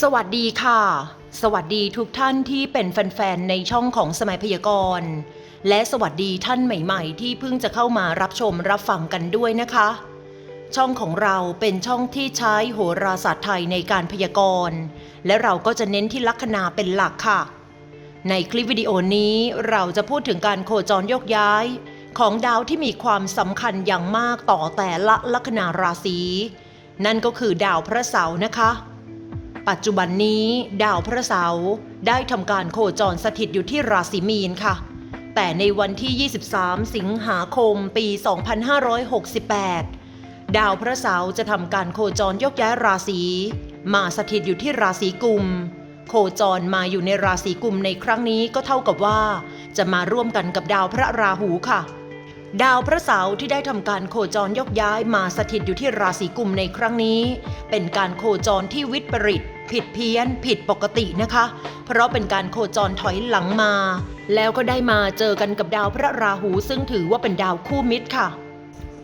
สวัสดีค่ะ สวัสดีทุกท่านที่เป็นแฟนๆ ในช่องของสมัยพยากรณ์ และสวัสดีท่านใหม่ๆ ที่เพิ่งจะเข้ามารับชมรับฟังกันด้วยนะคะ ช่องของเราเป็นช่องที่ใช้โหราศาสตร์ไทยในการพยากรณ์ และเราก็จะเน้นที่ลัคนาเป็นหลักค่ะ ในคลิปวิดีโอนี้เราจะพูดถึงการโคจรโยกย้าย ของดาวที่มีความสำคัญอย่างมากต่อแต่ละลัคนาราศีนั่นก็คือดาวพระเสาร์นะคะ ปัจจุบันนี้ดาวพระเสาร์ได้ทำการโคจรสถิตอยู่ที่ราศีมีนค่ะ แต่ในวันที่ 23 สิงหาคมปี 2568 ดาวพระเสาร์จะทำการโคจรยกย้ายราศีมาสถิตอยู่ที่ราศีกุม โคจรมาอยู่ในราศีกุมในครั้งนี้ก็เท่ากับว่า จะมาร่วมกันกับดาวพระราหูค่ะ ดาวพระเสาร์ที่ได้ทำการโคจรยกย้ายมาสถิตอยู่ที่ราศีกุมในครั้งนี้ เป็นการโคจรที่วิปริต ผิดเพี้ยนผิดปกตินะคะ เพราะเป็นการโคจรถอยหลังมา แล้วก็ได้มาเจอกันกับดาวพระราหูซึ่งถือว่าเป็นดาวคู่มิตรค่ะ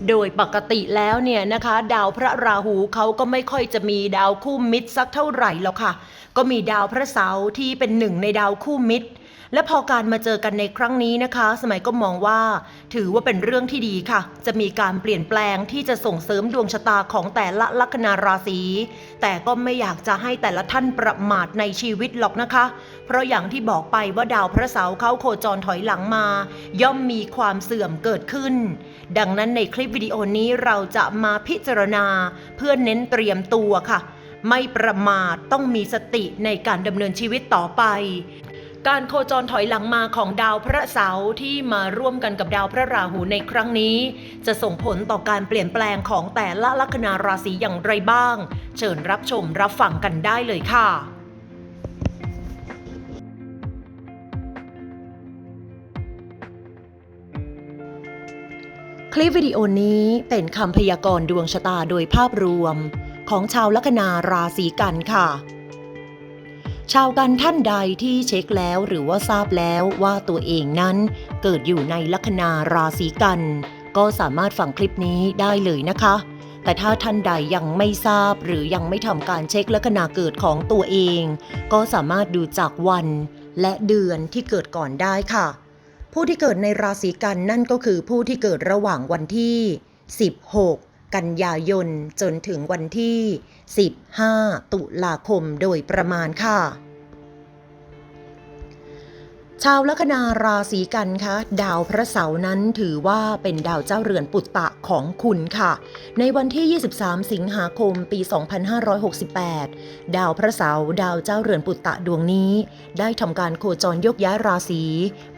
โดยปกติแล้วเนี่ยนะคะ ดาวพระราหูเขาก็ไม่ค่อยจะมีดาวคู่มิตรสักเท่าไหร่หรอกค่ะ ก็มีดาวพระเสาร์ที่เป็นหนึ่งในดาวคู่มิตร และพอการมาเจอกันในครั้งนี้นะคะ สมัยก็มองว่า ถือว่าเป็นเรื่องที่ดีค่ะ จะมีการเปลี่ยนแปลงที่จะส่งเสริมดวงชะตาของแต่ละลัคนาราศีแต่ก็ไม่อยากจะให้แต่ละท่านประมาทในชีวิตหรอกนะคะ เพราะอย่างที่บอกไปว่าดาวพระเสาร์เขาโคจรถอยหลังมา ย่อมมีความเสื่อมเกิดขึ้น ดังนั้นในคลิปวิดีโอนี้เราจะมาพิจารณา เพื่อเน้นเตรียมตัวค่ะ ไม่ประมาทต้องมีสติในการดำเนินชีวิตต่อไป การโคจรถอยหลังมาของดาวพระเสาร์ที่มาร่วมกันกับดาวพระราหูในครั้งนี้ จะส่งผลต่อการเปลี่ยนแปลงของแต่ละลัคนาราศีอย่างไรบ้าง เชิญรับชมรับฟังกันได้เลยค่ะคลิปวิดีโอนี้เป็นคำพยากรณ์ดวงชะตาโดยภาพรวม ของชาวลัคนาราศีกันค่ะ ชาวกันท่านใดที่เช็คแล้วหรือว่าทราบแล้วว่าตัวเองนั้น เกิดอยู่ในลัคนาราศีกัน ก็สามารถฟังคลิปนี้ได้เลยนะคะ แต่ถ้าท่านใดยังไม่ทราบหรือยังไม่ทำการเช็คลัคนาเกิดของตัวเอง ก็สามารถดูจากวัน และเดือนที่เกิดก่อนได้ค่ะ ผู้ที่เกิดในราศีกันนั่นก็คือผู้ที่เกิดระหว่างวันที่ 16 กันยายนจนถึงวันที่ 15 ตุลาคมโดยประมาณค่ะ ชาวลัคนาราศีกันคะดาวพระเสาร์นั้นถือว่าเป็นดาวเจ้าเรือนปุตตะของคุณค่ะ ในวันที่ 23 สิงหาคมปี 2568 ดาวพระเสาร์ดาวเจ้าเรือนปุตตะดวงนี้ ได้ทำการโคจรยกย้ายราศี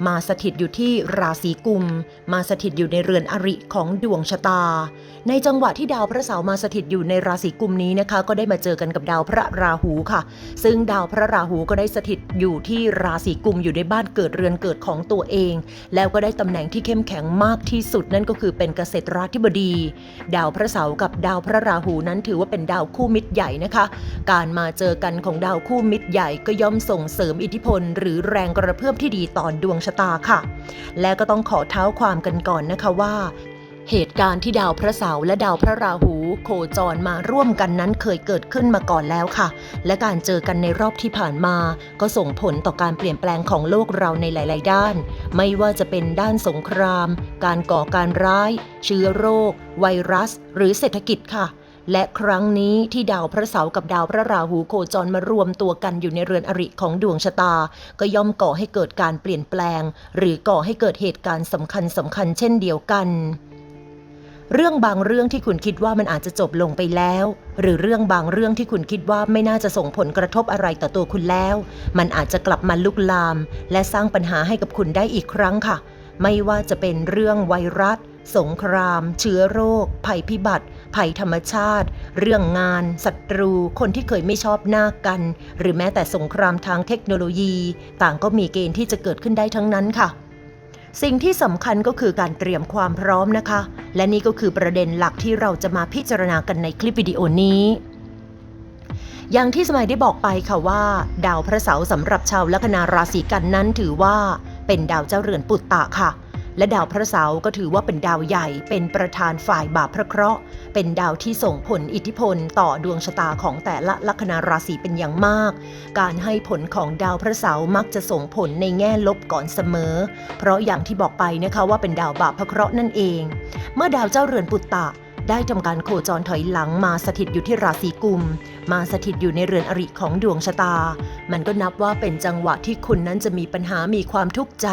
มาสถิตอยู่ที่ราศีกุม มาสถิตอยู่ในเรือนอริของดวงชะตา ในจังหวะที่ดาวพระเสาร์มาสถิตอยู่ในราศีกุมนี้นะคะ ก็ได้มาเจอกันกับดาวพระราหูค่ะ ซึ่งดาวพระราหูก็ได้สถิตอยู่ที่ราศีกุมอยู่ในบ้านเกิดเรือนเกิดของตัวเอง แล้วก็ได้ตำแหน่งที่เข้มแข็งมากที่สุดนั่นก็คือเป็นเกษตราธิบดี ดาวพระเสาร์กับดาวพระราหูนั้นถือว่าเป็นดาวคู่มิตรใหญ่นะคะ การมาเจอกันของดาวคู่มิตรใหญ่ก็ย่อมส่งเสริมอิทธิพล หรือแรงกระเพื่อมที่ดีต่อดวงชะตาค่ะ และก็ต้องขอเท้าความกันก่อนนะคะว่า เหตุการณ์ที่ดาวพระเสาร์และดาวพระราหู โคจรมาร่วมกันนั้นเคยเกิดขึ้นมาก่อนแล้วค่ะ และการเจอกันในรอบที่ผ่านมา ก็ส่งผลต่อการเปลี่ยนแปลงของโลกเราในหลาย ๆ ด้าน ไม่ว่าจะเป็นด้านสงคราม การก่อการร้าย เชื้อโรค ไวรัส หรือเศรษฐกิจค่ะและครั้งนี้ที่ดาวพระเสาร์กับดาวพระราหูโคจรมารวมตัวกันอยู่ในเรือนอริของดวงชะตา ก็ย่อมก่อให้เกิดการเปลี่ยนแปลง หรือก่อให้เกิดเหตุการณ์สำคัญสำคัญเช่นเดียวกัน เรื่องบางเรื่องที่คุณคิดว่ามันอาจจะจบลงไปแล้ว หรือเรื่องบางเรื่องที่คุณคิดว่าไม่น่าจะส่งผลกระทบอะไรต่อตัวคุณแล้ว มันอาจจะกลับมาลุกลาม และสร้างปัญหาให้กับคุณได้อีกครั้งค่ะ ไม่ว่าจะเป็นเรื่องไวรัส สงคราม เชื้อโรค ภัยพิบัติ ภัยธรรมชาติ เรื่องงาน ศัตรู คนที่เคยไม่ชอบหน้ากัน หรือแม้แต่สงครามทางเทคโนโลยี ต่างก็มีเกณฑ์ที่จะเกิดขึ้นได้ทั้งนั้นค่ะ สิ่งที่สำคัญก็คือการเตรียมความพร้อมนะคะ และนี่ก็คือประเด็นหลักที่เราจะมาพิจารณากันในคลิปวิดีโอนี้ อย่างที่สมัยได้บอกไปค่ะว่า ดาวพระเสาร์สำหรับชาวลัคนาราศีกันนั้นถือว่า เป็นดาวเจ้าเรือนปุตตะค่ะ และดาวพระเสาร์ก็ถือว่าเป็นดาวใหญ่ เป็นประธานฝ่ายบาปพระเคราะห์ เป็นดาวที่ส่งผลอิทธิพลต่อดวงชะตาของแต่ละลัคนาราศีเป็นอย่างมาก การให้ผลของดาวพระเสาร์มักจะส่งผลในแง่ลบก่อนเสมอ เพราะอย่างที่บอกไปนะคะว่าเป็นดาวบาปพระเคราะห์นั่นเอง เมื่อดาวเจ้าเรือนปุตตะได้ทำการโคจรถอยหลังมาสถิตอยู่ที่ราศีกุม มาสถิตอยู่ในเรือนอริของดวงชะตา มันก็นับว่าเป็นจังหวะที่คุณนั้นจะมีปัญหามีความทุกข์ใจ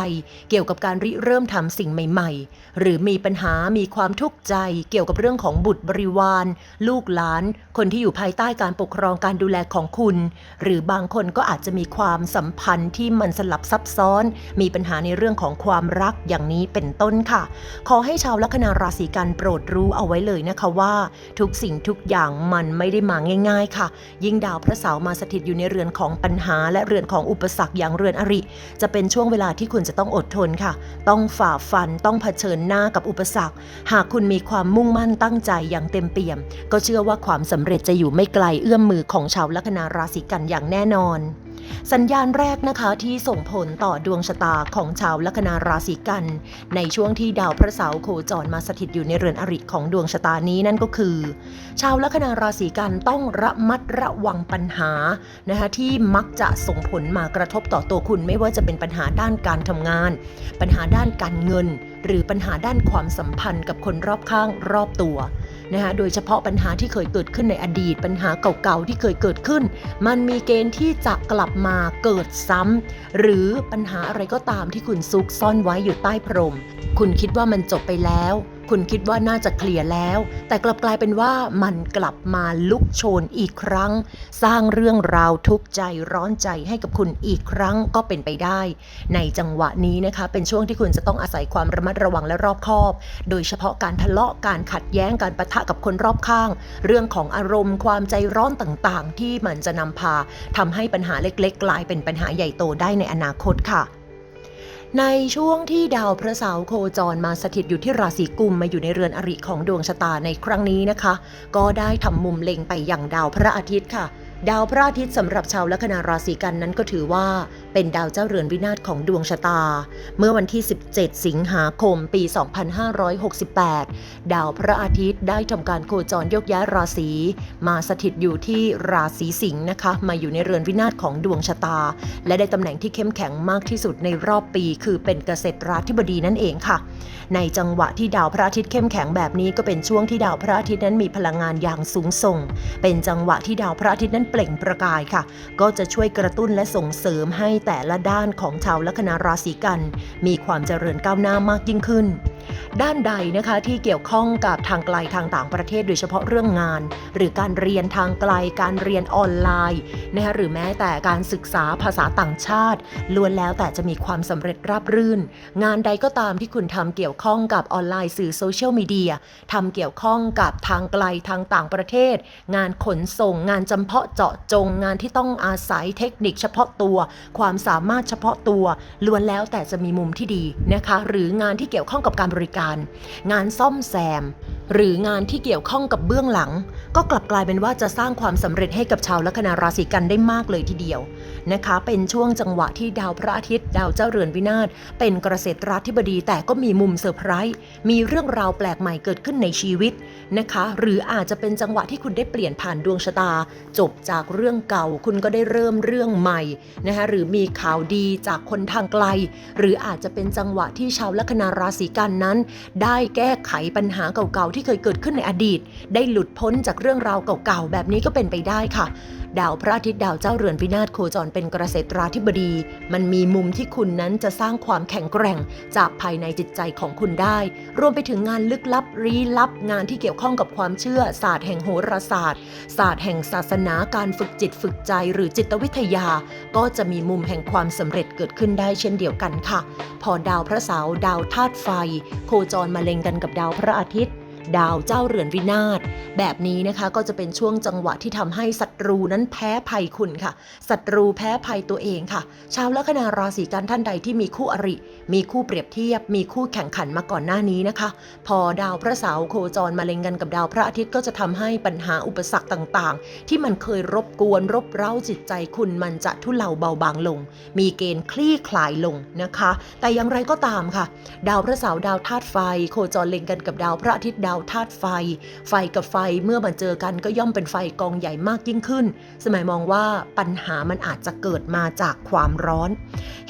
เกี่ยวกับการริเริ่มทำสิ่งใหม่ ๆ หรือมีปัญหามีความทุกข์ใจ เกี่ยวกับเรื่องของบุตรบริวาร ลูกหลาน คนที่อยู่ภายใต้การปกครองการดูแลของคุณ หรือบางคนก็อาจจะมีความสัมพันธ์ที่มันสลับซับซ้อน มีปัญหาในเรื่องของความรักอย่างนี้เป็นต้นค่ะ ขอให้ชาวลัคนาราศีกันโปรดรู้เอาไว้เลยนะคะว่า ทุกสิ่งทุกอย่างมันไม่ได้มาง่าย ๆ ค่ะ ยิ่งดาวพระเสาร์มาสถิตอยู่ในเรือนของปัญหาและเรือนของอุปสรรคอย่างเรือนอริ จะเป็นช่วงเวลาที่คุณจะต้องอดทนค่ะ ต้องฝ่าฟันต้องเผชิญหน้ากับอุปสรรค หากคุณมีความมุ่งมั่นตั้งใจอย่างเต็มเปี่ยม ก็เชื่อว่าความสำเร็จจะอยู่ไม่ไกลเอื้อมมือของชาวลัคนาราศีกันอย่างแน่นอน สัญญาณแรกนะคะที่ส่งผลต่อดวงชะตาของชาวลัคนาราศีกัน ในช่วงที่ดาวพระเสาร์โคจรมาสถิตอยู่ในเรือนอริของดวงชะตานี้นั่นก็คือ ชาวลัคนาราศีกันต้องระมัดระวังปัญหานะคะที่มักจะส่งผลมากระทบต่อตัวคุณไม่ว่าจะเป็นปัญหาด้านการทำงาน ปัญหาด้านการเงิน หรือปัญหาด้านความสัมพันธ์กับคนรอบข้างรอบตัวนะคะโดยเฉพาะปัญหาที่เคยเกิดขึ้นในอดีต ปัญหาเก่าๆที่เคยเกิดขึ้น มันมีเกณฑ์ที่จะกลับมาเกิดซ้ำหรือปัญหาอะไรก็ตามที่คุณซุกซ่อนไว้อยู่ใต้พรม คุณคิดว่ามันจบไปแล้ว คุณคิดว่าน่าจะเคลียร์แล้ว แต่กลับกลายเป็นว่ามันกลับมาลุกโชนอีกครั้ง สร้างเรื่องราวทุกข์ใจร้อนใจให้กับคุณอีกครั้งก็เป็นไปได้ ในจังหวะนี้นะคะ เป็นช่วงที่คุณจะต้องอาศัยความระมัดระวังและรอบคอบ โดยเฉพาะการทะเลาะการขัดแย้งการประทะกับคนรอบข้าง เรื่องของอารมณ์ ความใจร้อนต่างๆ ที่มันจะนำพาทำให้ปัญหาเล็ก ๆ กลายเป็นปัญหาใหญ่โตได้ในอนาคตค่ะ ในช่วงที่ดาวพระเสาร์โคจรมาสถิตอยู่ที่ราศีกุมมาอยู่ในเรือนอริของดวงชะตาในครั้งนี้นะคะ ก็ได้ทำมุมเล็งไปอย่างดาวพระอาทิตย์ค่ะ ดาวพระอาทิตย์สำหรับชาวลัคนาราศีกันนั้นก็ถือว่า เป็นดาวเจ้าเรือนวินาศของดวงชะตา เมื่อวันที่ 17 สิงหาคม ปี 2568 ดาวพระอาทิตย์ได้ทำการโคจรยกย้ายราศีมาสถิตอยู่ที่ราศีสิงห์นะคะ มาอยู่ในเรือนวินาศของดวงชะตา และได้ตำแหน่งที่เข้มแข็งมากที่สุดในรอบปี คือเป็นเกษตราธิบดีนั่นเองค่ะ ในจังหวะที่ดาวพระอาทิตย์เข้มแข็งแบบนี้ก็เป็นช่วงที่ดาวพระอาทิตย์นั้นมีพลังงานอย่างสูงส่ง เป็นจังหวะที่ดาวพระอาทิตย์นั้นเปล่งประกายค่ะ ก็จะช่วยกระตุ้นและส่งเสริมให้แต่ละด้านของชาวลัคนาราศีกัน มีความเจริญก้าวหน้ามากยิ่งขึ้น ด้านใดนะคะที่เกี่ยวข้องกับทางไกลทางต่างประเทศโดยเฉพาะเรื่องงาน หรือการเรียนทางไกลการเรียนออนไลน์นะคะหรือแม้แต่การศึกษาภาษาต่างชาติล้วนแล้วแต่จะมีความสำเร็จราบรื่น งานใดก็ตามที่คุณทำเกี่ยวข้องกับออนไลน์สื่อโซเชียลมีเดียทำเกี่ยวข้องกับทางไกลทางต่างประเทศ งานขนส่ง งานจำเพาะเจาะจง งานที่ต้องอาศัยเทคนิคเฉพาะตัว ความสามารถเฉพาะตัวล้วนแล้วแต่จะมีมุมที่ดีนะคะ หรืองานที่เกี่ยวข้องกับการริการ งานซ่อมแซม หรืองานที่เกี่ยวข้องกับเบื้องหลัง ก็กลับกลายเป็นว่าจะสร้างความสำเร็จให้กับชาวลัคนาราศีกันได้มากเลยทีเดียวนะคะ เป็นช่วงจังหวะที่ดาวพระอาทิตย์ ดาวเจ้าเรือนวินาศเป็นเกษตราธิบดีแต่ก็มีมุมเซอร์ไพรส์มีเรื่องราวแปลกใหม่เกิดขึ้นในชีวิตนะคะ หรืออาจจะเป็นจังหวะที่คุณได้เปลี่ยนผ่านดวงชะตา จบจากเรื่องเก่าคุณก็ได้เริ่มเรื่องใหม่นะคะหรือมีข่าวดีจากคนทางไกล หรืออาจจะเป็นจังหวะที่ชาวลัคนาราศีกันนั้น ได้แก้ไขปัญหาเก่าๆที่เคยเกิดขึ้นในอดีต ได้หลุดพ้นจากเรื่องราวเก่าๆ แบบนี้ก็เป็นไปได้ค่ะ ดาวพระอาทิตย์ดาวเจ้าเรือนวินาศโคจรเป็นเกษตราธิบดี มันมีมุมที่คุณนั้นจะสร้างความแข็งแกร่ง จากภายในจิตใจของคุณได้ รวมไปถึงงานลึกลับลี้ลับ งานที่เกี่ยวข้องกับความเชื่อ ศาสตร์แห่งโหราศาสตร์ ศาสตร์แห่งศาสนาการฝึกจิตฝึกใจหรือจิตวิทยา ก็จะมีมุมแห่งความสำเร็จเกิดขึ้นได้เช่นเดียวกันค่ะ พอดาวพระเสาร์ดาวธาตุไฟ โคจรมาเล็งกันกับดาวพระอาทิตย์ ดาวเจ้าเรือนวินาศ แบบนี้นะคะก็จะเป็นช่วงจังหวะที่ทำให้ศัตรูนั้นแพ้ภัยคุณค่ะ ศัตรูแพ้ภัยตัวเองค่ะ ชาวลัคนาราศีกันท่านใดที่มีคู่อริ มีคู่เปรียบเทียบ มีคู่แข่งขันมาก่อนหน้านี้นะคะ พอดาวพระเสาร์โคจรมาเล็งกันกับดาวพระอาทิตย์ก็จะทำให้ปัญหาอุปสรรคต่างๆ ที่มันเคยรบกวน รบเร้าจิตใจคุณมันจะทุเลาเบาบางลง มีเกณฑ์คลี่คลายลงนะคะ แต่อย่างไรก็ตามค่ะ ดาวพระเสาร์ดาวธาตุไฟ โคจรเล็งกันกับดาวพระอาทิตย์ดาวธาตุไฟ ไฟกับไฟเมื่อมาเจอกันก็ย่อมเป็นไฟกองใหญ่มากยิ่งขึ้น สมัยมองว่าปัญหามันอาจจะเกิดมาจากความร้อน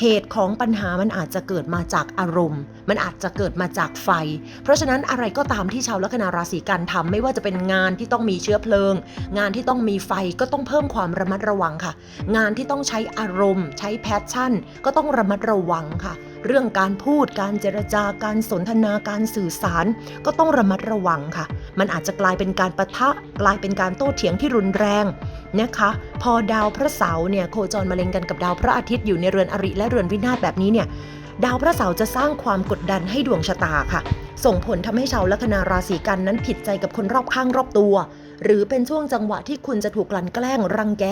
เหตุของปัญหามันอาจจะเกิดมาจากอารมณ์ มันอาจจะเกิดมาจากไฟ เพราะฉะนั้นอะไรก็ตามที่ชาวลัคนาราศีกันทำไม่ว่าจะเป็นงานที่ต้องมีเชื้อเพลิง งานที่ต้องมีไฟก็ต้องเพิ่มความระมัดระวังค่ะ งานที่ต้องใช้อารมณ์ ใช้แพชชั่น ก็ต้องระมัดระวังค่ะ เรื่องการพูดการเจรจาการสนทนาการสื่อสาร ก็ต้องระมัดระวังค่ะ มันอาจจะกลายเป็นการประทะกลายเป็นการโต้เถียงที่รุนแรงนะคะ พอดาวพระเสาร์เนี่ยโคจรมาเล็งกันกับดาวพระอาทิตย์อยู่ในเรือนอริและเรือนวินาศแบบนี้เนี่ยดาวพระเสาร์จะสร้างความกดดันให้ดวงชะตาค่ะ ส่งผลทำให้ชาวลัคนาราศีกันนั้นผิดใจกับคนรอบข้างรอบตัว หรือเป็นช่วงจังหวะที่คุณจะถูกกลั่นแกล้งรังแก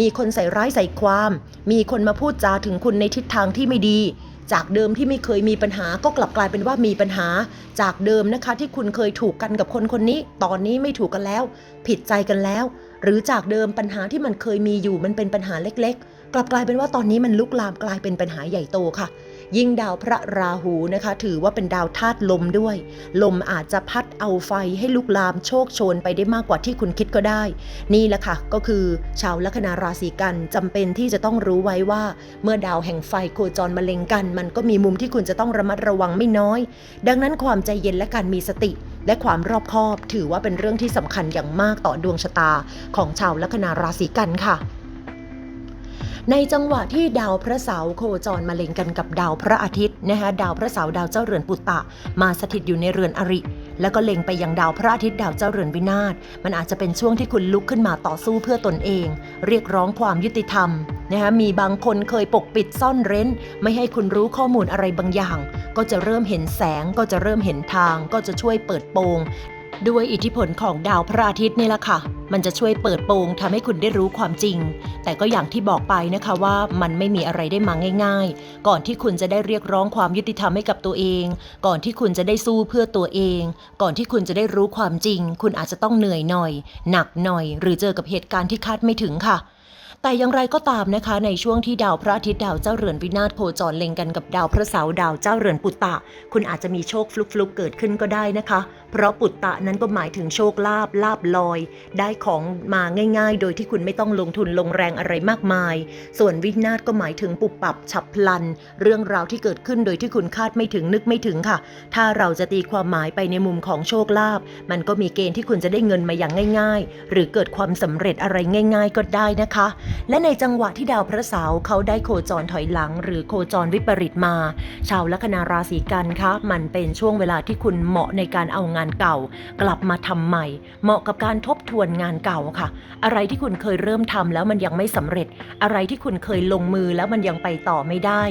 มีคนใส่ร้ายใส่ความ มีคนมาพูดจาถึงคุณในทิศทางที่ไม่ดี จากเดิมที่ไม่เคยมีปัญหาก็กลับกลายเป็นว่ามีปัญหา จากเดิมนะคะที่คุณเคยถูกกันกับคนคนนี้ ตอนนี้ไม่ถูกกันแล้ว ผิดใจกันแล้ว หรือจากเดิมปัญหาที่มันเคยมีอยู่มันเป็นปัญหาเล็ก ๆ กลับกลายเป็นว่าตอนนี้มันลุกลามกลายเป็นปัญหาใหญ่โตค่ะ ยิ่งดาวพระราหูนะคะ ถือว่าเป็นดาวธาตุลมด้วย ลมอาจจะพัดเอาไฟให้ลุกลามโชคโชนไปได้มากกว่าที่คุณคิดก็ได้ นี่แหละค่ะ ก็คือชาวลัคนาราศีกันจำเป็นที่จะต้องรู้ไว้ว่า เมื่อดาวแห่งไฟโคจรมาเล็งกัน มันก็มีมุมที่คุณจะต้องระมัดระวังไม่น้อย ดังนั้นความใจเย็นและการมีสติ และความรอบคอบ ถือว่าเป็นเรื่องที่สำคัญอย่างมากต่อดวงชะตา ของชาวลัคนาราศีกันค่ะ ในจังหวะที่ดาวพระเสาร์โคจรมาเล็งกันกับดาวพระอาทิตย์นะคะดาวพระเสาร์ดาวเจ้าเรือนปุตตะ มาสถิตอยู่ในเรือนอริ แล้วก็เล็งไปยังดาวพระอาทิตย์ดาวเจ้าเรือนวินาศมันอาจจะเป็นช่วงที่คุณลุกขึ้นมาต่อสู้เพื่อตนเอง เรียกร้องความยุติธรรมนะคะมีบางคนเคยปกปิดซ่อนเร้น ไม่ให้คุณรู้ข้อมูลอะไรบางอย่าง ก็จะเริ่มเห็นแสงก็จะเริ่มเห็นทาง ก็จะช่วยเปิดโปง ด้วยอิทธิพลของดาวพระอาทิตย์นี่แหละค่ะ มันจะช่วยเปิดโปงทำให้คุณได้รู้ความจริง แต่ก็อย่างที่บอกไปนะคะว่ามันไม่มีอะไรได้มาง่าย ๆ ก่อนที่คุณจะได้เรียกร้องความยุติธรรมให้กับตัวเอง ก่อนที่คุณจะได้สู้เพื่อตัวเอง ก่อนที่คุณจะได้รู้ความจริง คุณอาจจะต้องเหนื่อยหน่อย หนักหน่อย หรือเจอกับเหตุการณ์ที่คาดไม่ถึงค่ะแต่อย่างไรก็ตามนะคะ ในช่วงที่ดาวพระอาทิตย์ดาวเจ้าเรือนวินาศโคจรเล็งกันกับดาวพระเสาร์ดาวเจ้าเรือนปุตตะ คุณอาจจะมีโชคฟลุกๆเกิดขึ้นก็ได้นะคะ เพราะปุตตะนั้นก็หมายถึงโชคลาภลาบลอย ได้ของมาง่าย ๆ โดยที่คุณไม่ต้องลงทุนลงแรงอะไรมากมาย ส่วนวินาศก็หมายถึงปุบปับฉับพลัน เรื่องราวที่เกิดขึ้นโดยที่คุณคาดไม่ถึงนึกไม่ถึงค่ะ ถ้าเราจะตีความหมายไปในมุมของโชคลาภมันก็มีเกณฑ์ที่คุณจะได้เงินมาอย่างง่าย ๆ หรือเกิดความสำเร็จอะไรง่าย ๆ ก็ได้นะคะ และในจังหวะที่ดาวพระเสาร์เขาได้โคจรถอยหลัง หรือโคจรวิปริตมา ชาวลัคนาราศีกันคะมันเป็นช่วงเวลาที่คุณเหมาะในการเอางานเก่า กลับมาทำใหม่ เหมาะกับการทบทวนงานเก่าค่ะ อะไรที่คุณเคยเริ่มทำแล้วมันยังไม่สำเร็จ อะไรที่คุณเคยลงมือแล้วมันยังไปต่อไม่ได้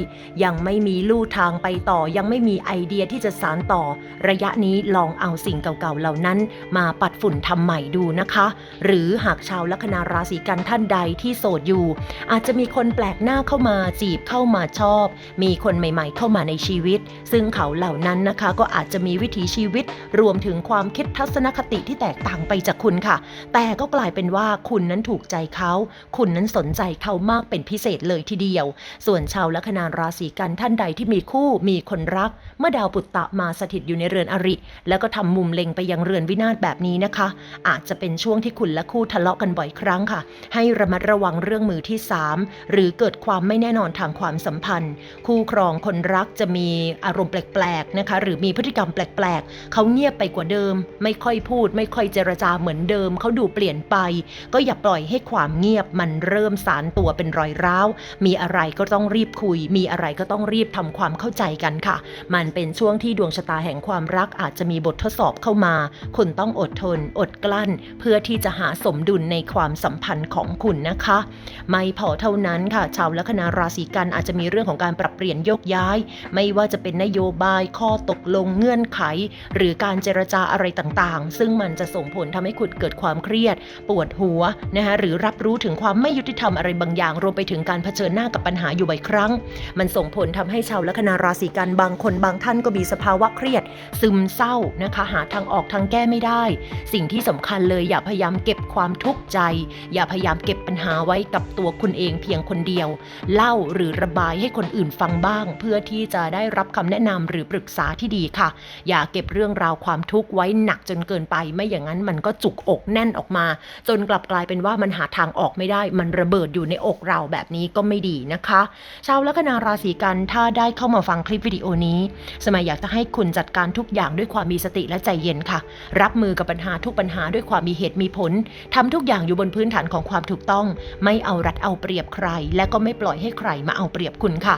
ยังไม่มีลู่ทางไปต่อ ยังไม่มีไอเดียที่จะสานต่อ ระยะนี้ลองเอาสิ่งเก่าๆเหล่านั้น มาปัดฝุ่นทำใหม่ดูนะคะ หรือหากชาวลัคนาราศีกันท่านใดที่โสดอยู่ อาจจะมีคนแปลกหน้าเข้ามาจีบเข้ามาชอบ มีคนใหม่ๆ เข้ามาในชีวิต ซึ่งเขาเหล่านั้นนะคะ ก็อาจจะมีวิถีชีวิตรวมถึงความคิดทัศนคติที่แตกต่างไปจากคุณค่ะ แต่ก็กลายเป็นว่าคุณนั้นถูกใจเขา คุณนั้นสนใจเขามากเป็นพิเศษเลยทีเดียว ส่วนชาวลัคนาราศีกันท่านใดที่มีคู่มีคนรัก เมื่อดาวปุตตะมาสถิตอยู่ในเรือนอริ แล้วก็ทำมุมเล็งไปยังเรือนวินาศแบบนี้นะคะ อาจจะเป็นช่วงที่คุณและคู่ทะเลาะกันบ่อยครั้งค่ะ ให้ระมัดระวังเรื่องมือที่ 3 หรือเกิดความไม่แน่นอนทางความสัมพันธ์ คู่ครองคนรักจะมีอารมณ์แปลกๆนะคะหรือมีพฤติกรรมแปลกๆเขาเงียบไปกว่าเดิม ไม่ค่อยพูด ไม่ค่อยเจรจาเหมือนเดิม เขาดูเปลี่ยนไป ก็อย่าปล่อยให้ความเงียบมันเริ่มสารตัวเป็นรอยร้าว มีอะไรก็ต้องรีบคุย มีอะไรก็ต้องรีบทำความเข้าใจกันค่ะ มันเป็นช่วงที่ดวงชะตาแห่งความรักอาจจะมีบททดสอบเข้ามา คุณต้องอดทน อดกลั้น เพื่อที่จะหาสมดุลในความสัมพันธ์ของคุณนะคะ ไม่พอเท่านั้นค่ะ ชาวลัคนาราศีกันอาจจะมีเรื่องของการปรับเปลี่ยนโยกย้าย ไม่ว่าจะเป็นนโยบายข้อตกลงเงื่อนไข หรือการเจรจาอะไรต่างๆ ซึ่งมันจะส่งผลทำให้คุณเกิดความเครียด ปวดหัวนะคะหรือรับรู้ถึงความไม่ยุติธรรมอะไรบางอย่าง รวมไปถึงการเผชิญหน้ากับปัญหาอยู่บ่อยครั้ง มันส่งผลทำให้ชาวลัคนาราศีกันบางคนบางท่านก็มีสภาวะเครียด ซึมเศร้านะคะหาทางออกทางแก้ไม่ได้ สิ่งที่สำคัญเลยอย่าพยายามเก็บความทุกข์ใจ อย่าพยายามเก็บปัญหาไว้กับตัวคุณเองเพียงคนเดียว เล่าหรือระบายให้คนอื่นฟังบ้าง เพื่อที่จะได้รับคำแนะนำหรือปรึกษาที่ดีค่ะ อย่าเก็บเรื่องราวความทุกข์ไว้หนักจนเกินไป ไม่อย่างนั้นมันก็จุกอกแน่นออกมา จนกลับกลายเป็นว่ามันหาทางออกไม่ได้ มันระเบิดอยู่ในอกเราแบบนี้ก็ไม่ดีนะคะชาวลัคนาราศีกันถ้าได้เข้ามาฟังคลิปวิดีโอนี้ สมัยอยากจะให้คุณจัดการทุกอย่างด้วยความมีสติและใจเย็นค่ะ รับมือกับปัญหาทุกปัญหาด้วยความมีเหตุมีผลทำทุกอย่างอยู่บนพื้นฐานของความถูกต้อง ไม่เอารัดเอาเปรียบใคร และก็ไม่ปล่อยให้ใครมาเอาเปรียบคุณค่ะ